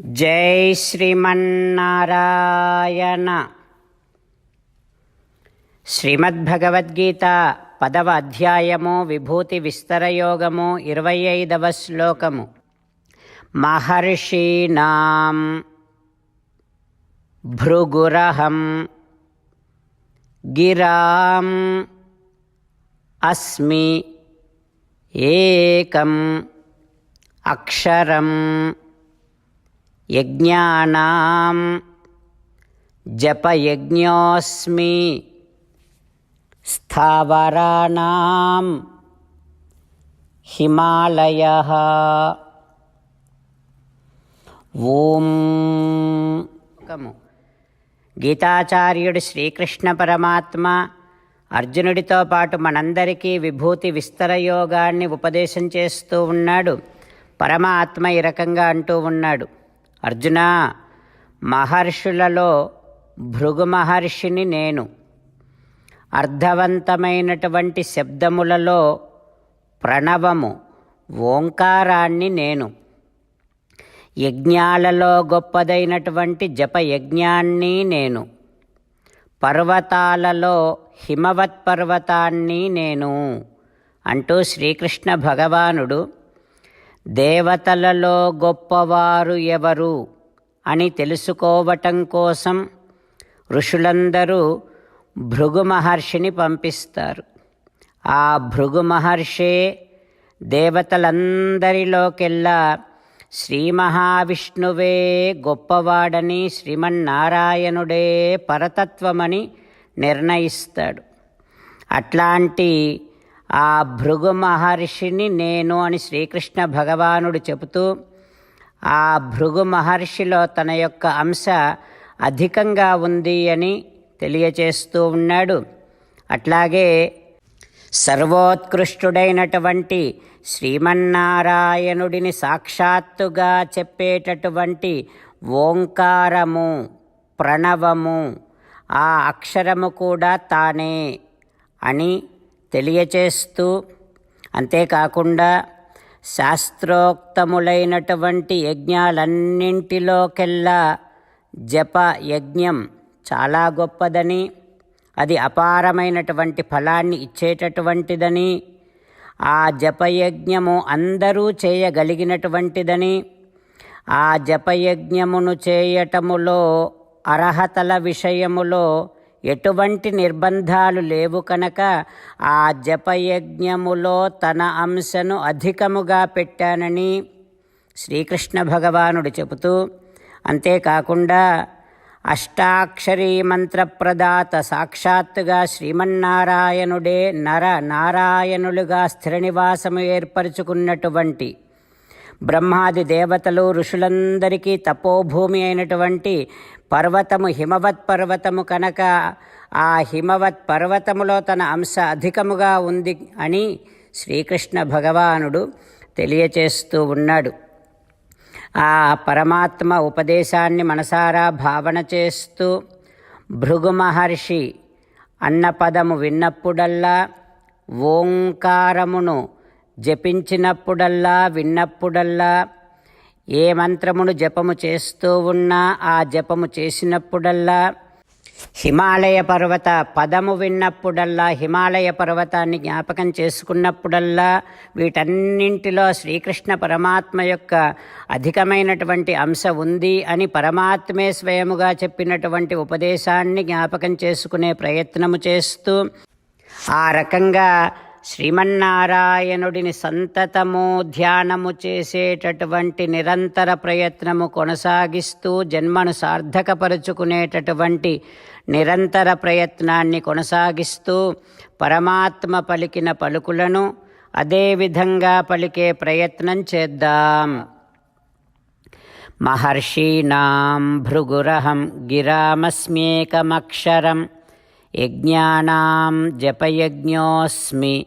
జై శ్రీమన్నారాయణ. శ్రీమద్భగవద్గీత పదవ అధ్యాయము విభూతి విస్తరయోగము ఇరవై ఐదవ శ్లోకము. మహర్షీణాం భృగురహం గిరాం అస్మి ఏకం అక్షరం యజ్ఞానాం జపయజ్ఞోస్మి స్థావరాణం హిమాలయ. ఓం. గీతాచార్యుడు శ్రీకృష్ణ పరమాత్మ అర్జునుడితో పాటు మనందరికీ విభూతి విస్తర యోగాన్ని ఉపదేశం చేస్తూ ఉన్నాడు. పరమాత్మ ఈ రకంగా అంటూ ఉన్నాడు. అర్జున మహర్షులలో భృగు మహర్షిని నేను. అర్థవంతమైనటువంటి శబ్దములలో ప్రణవము ఓంకారాన్ని నేను. యజ్ఞాలలో గొప్పదైనటువంటి జప యజ్ఞాన్ని నేను. పర్వతాలలో హిమవత్ పర్వతాన్ని నేను అంటూ శ్రీకృష్ణ భగవానుడు దేవతలలో గొప్పవారు ఎవరు అని తెలుసుకోవటం కోసం ఋషులందరూ భృగు మహర్షిని పంపిస్తారు. ఆ భృగు మహర్షే దేవతలందరిలోకెల్లా శ్రీ మహావిష్ణువే గొప్పవాడని శ్రీమన్నారాయణుడే పరతత్వమని నిర్ణయిస్తాడు. అట్లాంటి ఆ భృగు మహర్షిని నేను అని శ్రీకృష్ణ భగవానుడు చెబుతూ ఆ భృగు మహర్షిలో తన యొక్క అంశ అధికంగా ఉంది అని తెలియచేస్తూ ఉన్నాడు. అట్లాగే సర్వోత్కృష్టుడైనటువంటి శ్రీమన్నారాయణుడిని సాక్షాత్తుగా చెప్పేటటువంటి ఓంకారము ప్రణవము ఆ అక్షరము కూడా తానే అని తెలియచేస్తూ అంతేకాకుండా శాస్త్రోక్తములైనటువంటి యజ్ఞాలన్నింటిలోకెల్లా జప యజ్ఞం చాలా గొప్పదని అది అపారమైనటువంటి ఫలాన్ని ఇచ్చేటటువంటిదని ఆ జపయజ్ఞము అందరూ చేయగలిగినటువంటిదని ఆ జపయజ్ఞమును చేయటములో అర్హతల విషయములో ఎటువంటి నిర్బంధాలు లేవు కనుక ఆ జపయజ్ఞములో తన అంశను అధికముగా పెట్టానని శ్రీకృష్ణ భగవానుడు చెబుతూ అంతేకాకుండా అష్టాక్షరీ మంత్రప్రదాత సాక్షాత్తుగా శ్రీమన్నారాయణుడే నర నారాయణులుగా స్థిరనివాసము ఏర్పరచుకున్నటువంటి బ్రహ్మాది దేవతలు ఋషులందరికీ తపోభూమి అయినటువంటి పర్వతము హిమవత్ పర్వతము కనుక ఆ హిమవత్ పర్వతములో తన అంశ అధికముగా ఉంది అని శ్రీకృష్ణ భగవానుడు తెలియచేస్తూ ఉన్నాడు. ఆ పరమాత్మ ఉపదేశాన్ని మనసారా భావన చేస్తూ భృగు మహర్షి అన్న పదము విన్నప్పుడల్లా ఓంకారమును జపించినప్పుడల్లా విన్నప్పుడల్లా ఏ మంత్రమును జపము చేస్తూ ఉన్నా ఆ జపము చేసినప్పుడల్లా హిమాలయ పర్వత పదము విన్నప్పుడల్లా హిమాలయ పర్వతాన్ని జ్ఞాపకం చేసుకున్నప్పుడల్లా వీటన్నింటిలో శ్రీకృష్ణ పరమాత్మ యొక్క అధికమైనటువంటి అంశ ఉంది అని పరమాత్మే స్వయముగా చెప్పినటువంటి ఉపదేశాన్ని జ్ఞాపకం చేసుకునే ప్రయత్నము చేస్తూ ఆ రకంగా శ్రీమన్నారాయణుడిని సంతతము ధ్యానము చేసేటటువంటి నిరంతర ప్రయత్నము కొనసాగిస్తూ జన్మను సార్థకపరుచుకునేటటువంటి నిరంతర ప్రయత్నాన్ని కొనసాగిస్తూ పరమాత్మ పలికిన పలుకులను అదేవిధంగా పలికే ప్రయత్నం చేద్దాం. మహర్షీణాం భృగురహం గిరామస్మేకమక్షరం యజ్ఞానాం జపయజ్ఞోస్మి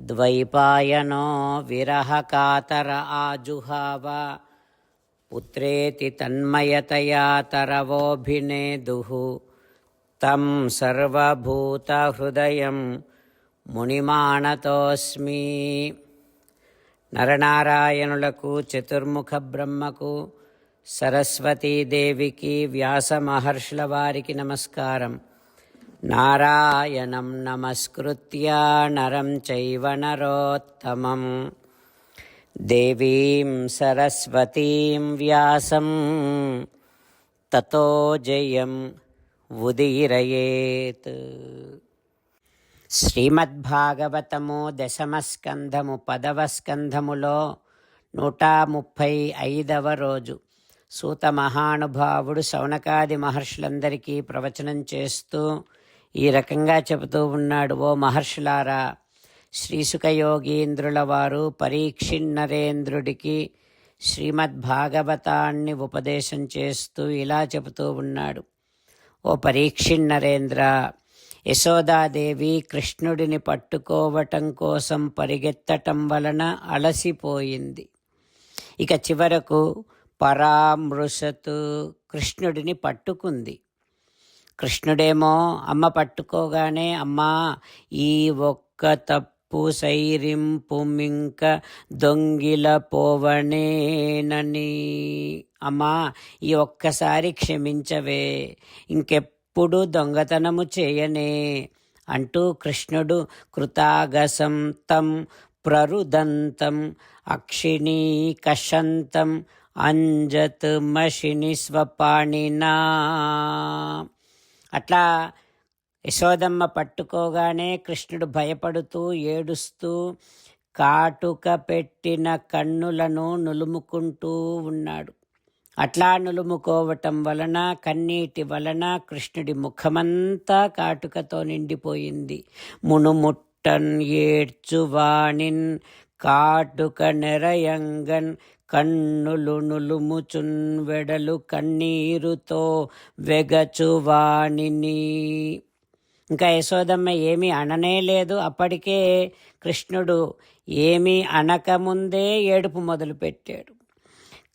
ద్వైపాయనో విరహకాతర ఆజుహావ పుత్రేతి తన్మయతయా తరవోభినేదుః. తం సర్వభూతహృదయం మునిమానతోస్మి. నరనారాయణులకు చతుర్ముఖ బ్రహ్మకు సరస్వతీదేవికి వ్యాస మహర్షుల వారికి నమస్కారం. నారాయణం నమస్కృత్య నరం చైవ నరోత్తమం దేవీం సరస్వతీం వ్యాసం తతో జయం ఉదీరయేత్ శ్రీమద్భాగవతము దశమస్కంధము పదవ స్కంధములో నూట ముప్పై ఐదవ రోజు సూత మహానుభావుడు శౌనకాది మహర్షులందరికీ ప్రవచనం చేస్తూ ఈ రకంగా చెబుతూ ఉన్నాడు ఓ మహర్షులారా. శ్రీసుఖయోగీంద్రుల వారు పరీక్షిన్నరేంద్రుడికి శ్రీమద్భాగవతాన్ని ఉపదేశం చేస్తూ ఇలా చెబుతూ ఉన్నాడు. ఓ పరీక్షిణ్ నరేంద్ర యశోదాదేవి కృష్ణుడిని పట్టుకోవటం కోసం పరిగెత్తటం వలన అలసిపోయింది. ఇక చివరకు పరామృషతు కృష్ణుడిని పట్టుకుంది. కృష్ణుడేమో అమ్మ పట్టుకోగానే అమ్మా ఈ ఒక్క తప్పు సైరింపు మింక దొంగిల పోవనేనని అమ్మా ఈ ఒక్కసారి క్షమించవే ఇంకెప్పుడు దొంగతనము చేయనే అంటూ కృష్ణుడు కృతాగసం తం ప్రరుదంతం అక్షిణి కషంతం అంజత్ మషిని స్వపాణినా. అట్లా యశోదమ్మ పట్టుకోగానే కృష్ణుడు భయపడుతూ ఏడుస్తూ కాటుక పెట్టిన కన్నులను నులుముకుంటూ ఉన్నాడు. అట్లా నులుముకోవటం వలన కన్నీటి వలన కృష్ణుడి ముఖమంతా కాటుకతో నిండిపోయింది. మునుముట్టన్ ఏడ్చువాణిన్ కాటుక నెరయంగన్ కన్నులు నులుముచున్ వెడలు కన్నీరుతో వెగచువాణిని ఇంకా యశోదమ్మ ఏమీ అననే లేదు. అప్పటికే కృష్ణుడు ఏమీ అనకముందే ఏడుపు మొదలుపెట్టాడు.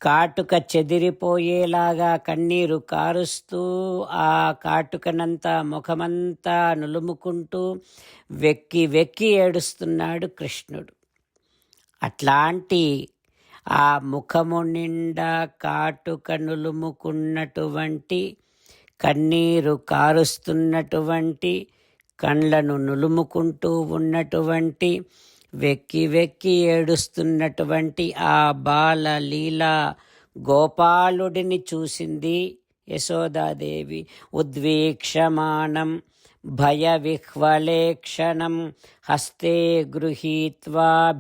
కాటుక చెదిరిపోయేలాగా కన్నీరు కారుస్తూ ఆ కాటుకనంతా ముఖమంతా నులుముకుంటూ వెక్కి వెక్కి ఏడుస్తున్నాడు కృష్ణుడు. అట్లాంటి ఆ ముఖము నిండా కాటుక నులుముకున్నటువంటి కన్నీరు కారుస్తున్నటువంటి కండ్లను నులుముకుంటూ ఉన్నటువంటి వెక్కి వెక్కి ఏడుస్తున్నటువంటి ఆ బాల లీలా గోపాలుడిని చూసింది యశోదాదేవి. ఉద్వీక్షమాణం భయవిహ్వలేక్షణం హస్తే గృహీత్వాభిషయంతి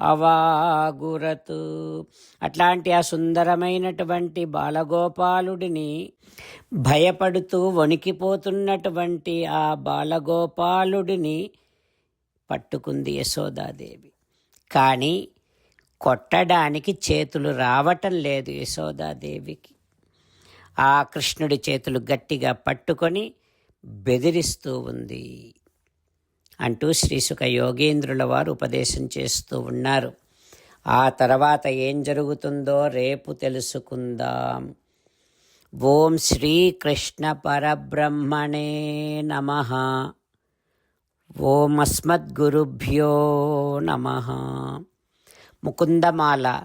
అవాగురతు అట్లాంటి ఆ సుందరమైనటువంటి బాలగోపాలుడిని భయపడుతూ వణికిపోతున్నటువంటి ఆ బాలగోపాలుడిని పట్టుకుంది యశోదాదేవి. కానీ కొట్టడానికి చేతులు రావటం లేదు యశోదాదేవికి. ఆ కృష్ణుడి చేతులు గట్టిగా పట్టుకొని బెదిరిస్తూ ఉంది అంటూ శ్రీసుఖ యోగేంద్రుల వారు ఉపదేశం చేస్తూ ఉన్నారు. ఆ తర్వాత ఏం జరుగుతుందో రేపు తెలుసుకుందాం. ఓం శ్రీకృష్ణ పరబ్రహ్మణే నమ. ఓం అస్మద్గురుభ్యో నమ. ముకుందమాల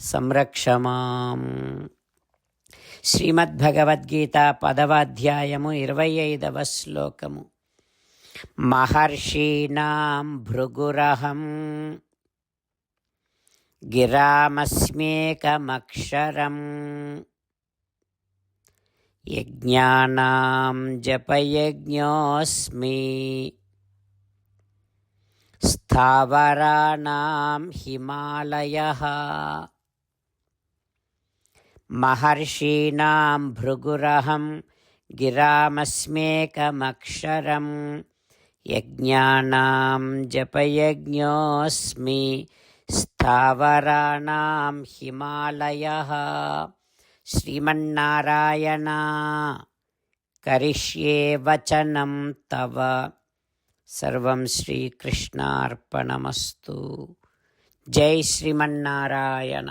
సంరక్షమాం. శ్రీమద్భగవద్గీత పదవ అధ్యాయము ఇరవై ఐదవ శ్లోకము. మహర్షీణాం భృగురహం. గిరామస్మేకమక్షరం. యజ్ఞానాం జపయజ్ఞోస్మి. స్థావరాణాం హిమాలయः. महर्षीणां भृगुरहं गिरामस्मेकमक्षरं यज्ञानां जपयज्ञोऽस्मि स्थावराणां हिमालयः। श्रीमन्नारायणा, करिष्ये वचनं तव। सर्वं श्रीकृष्णार्पणमस्तु। जय श्रीमन्नारायण।